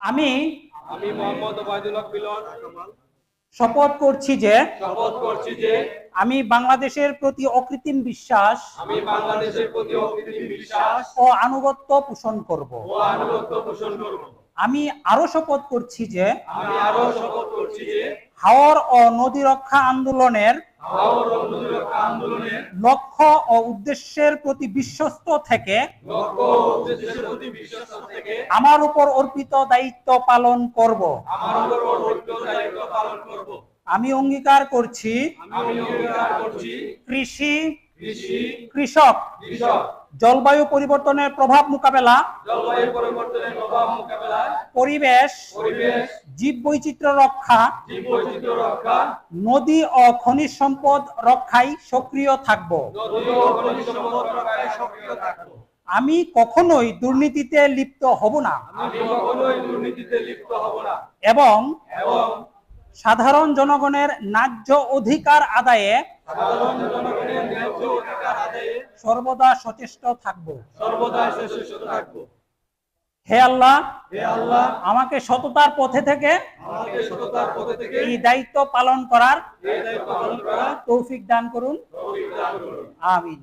আমি আমি মোহাম্মদ ওবায়দুল হক মিলন শপথ করছি যে শপথ করছি যে আমি বাংলাদেশের প্রতি অকৃত্রিম বিশ্বাস আমি বাংলাদেশের প্রতি অকৃত্রিম বিশ্বাস ও আনুগত্য পোষণ করব। ও আনুগত্য পোষণ করব। আমি আরও শপথ করছি যে আমি আরও শপথ করছি যে হাওর ও নদী রক্ষা আন্দোলনের লক্ষ্য ও উদ্দেশ্যের প্রতি বিশ্বস্ত থেকে আমার উপর অর্পিত দায়িত্ব পালন করব। আমি অঙ্গীকার করছি কৃষি কৃষি কৃষক। কৃষক। জলবায়ু পরিবর্তনের প্রভাব মোকাবেলা পরিবেশ পরিবেশ জীববৈচিত্র্য রক্ষা নদী ও খনিজ সম্পদ রক্ষায় সক্রিয় থাকব। আমি কখনোই দুর্নীতিতে লিপ্ত হব না। এবং সাধারণ জনগণের ন্যায্য অধিকার আদায়ে সর্বদা সচেষ্ট থাকব। হে আল্লাহ আমাকে সততার পথে থেকে এই দায়িত্ব পালন করার তৌফিক দান করুন। আমিন।